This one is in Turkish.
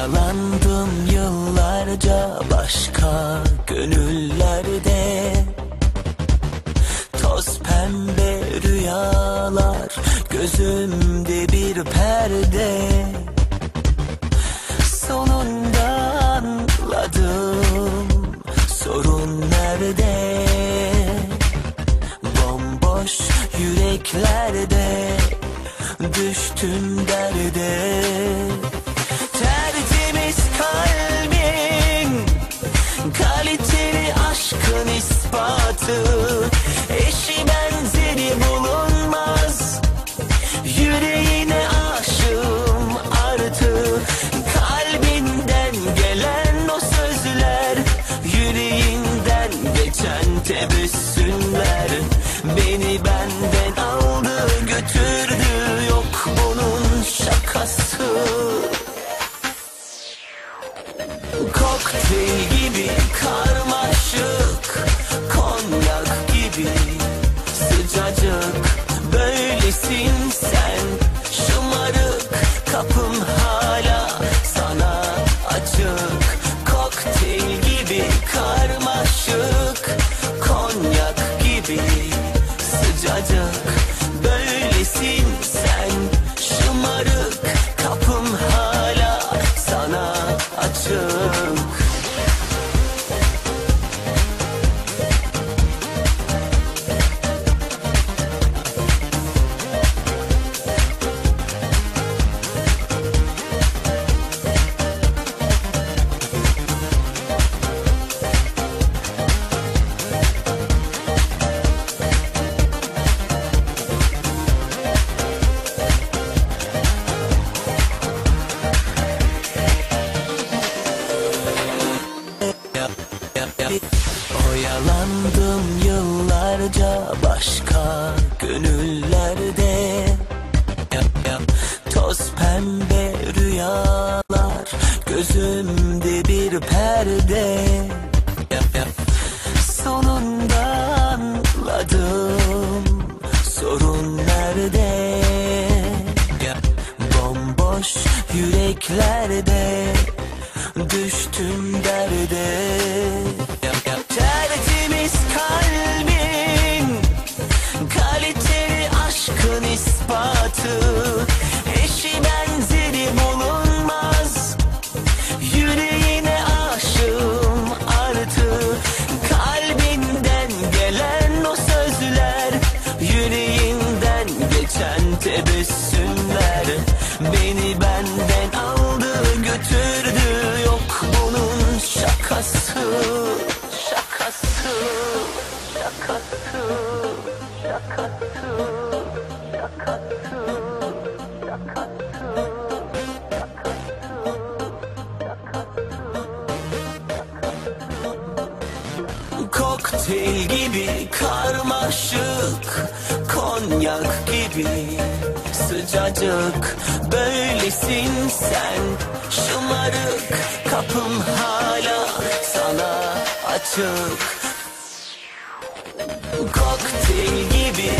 Oyalandım yıllarca başka gönüllerde. Toz pembe rüyalar gözümde bir perde. Sonunda anladım sorun nerede? Bomboş yüreklerde düştüm derde tebessümler Beni benden aldı götürdü. Yok bunun şakası. Kokteyl gibi karmaşık Konyak gibi sıcacık. Böylesin sen şımarık Kapım gözümde bir perde. Sonunda anladım sorun nerede? Bomboş yüreklerde. Düştüm Beni benden aldı götürdü. Yok bunun şakası Şakası Şakası Şakası Şakası Kokteyl gibi karmaşık Konyak gibi. Sıcacık Böylesin sen. Şımarık Kapım hala sana açık. Kokteyl gibi